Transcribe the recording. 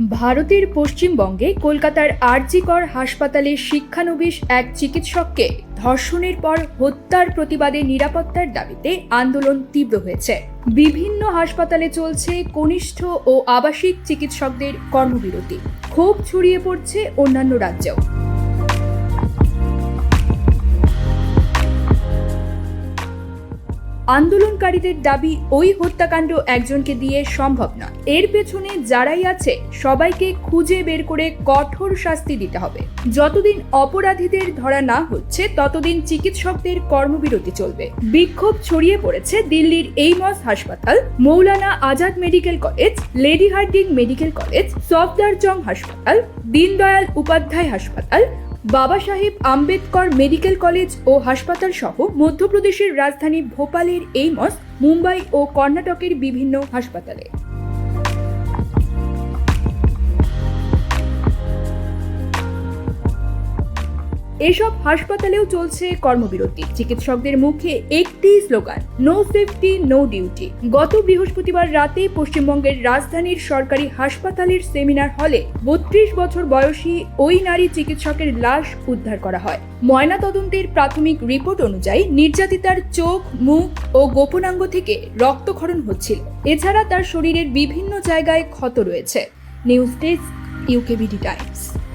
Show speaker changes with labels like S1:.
S1: ভারতের পশ্চিমবঙ্গে কলকাতার আরজিকর হাসপাতালে শিক্ষানবিশ এক চিকিৎসককে ধর্ষণের পর হত্যার প্রতিবাদে নিরাপত্তার দাবিতে আন্দোলন তীব্র হয়েছে। বিভিন্ন হাসপাতালে চলছে কনিষ্ঠ ও আবাসিক চিকিৎসকদের কর্মবিরতি। ক্ষোভ ছড়িয়ে পড়ছে অন্যান্য রাজ্যেও। আন্দোলনকারীদের দাবি ওই হত্যাকাণ্ড একজনকে দিয়ে সম্ভব নয় এর পেছনে যারাই আছে, সবাইকে খুঁজে বের করে কঠোর শাস্তি দিতে হবে। যতদিন অপরাধীদের ধরা না হচ্ছে, ততদিন চিকিৎসকদের কর্মবিরতি চলবে। বিক্ষোভ ছড়িয়ে পড়েছে দিল্লির এইমস হাসপাতাল, Maulana Azad medical college Lady Hardinge medical college, Safdarjung হাসপাতাল, দীনদয়াল উপাধ্যায় হাসপাতাল বাবা সাহেব আম্বেদকর মেডিকেল কলেজ ও হাসপাতাল সহ মধ্যপ্রদেশের রাজধানী ভোপালের এইমস, মুম্বাই ও কর্ণাটকের বিভিন্ন হাসপাতালে। এসব হাসপাতালেও চলছে কর্মবিরতি। চিকিৎসকদের মুখে একটি slogan no safety no duty গত বৃহস্পতিবার রাতে পশ্চিমবঙ্গের রাজধানীর সরকারি হাসপাতালের সেমিনার হলে বত্রিশ বছর বয়সী ওই নারী চিকিৎসকের লাশ উদ্ধার করা হয়। ময়না তদন্তের প্রাথমিক রিপোর্ট অনুযায়ী নির্যাতিতার চোখ, মুখ ও গোপনাঙ্গ থেকে রক্তক্ষরণ হচ্ছিল। এছাড়া তার শরীরের বিভিন্ন জায়গায় ক্ষত রয়েছে। News desk UKBD Times.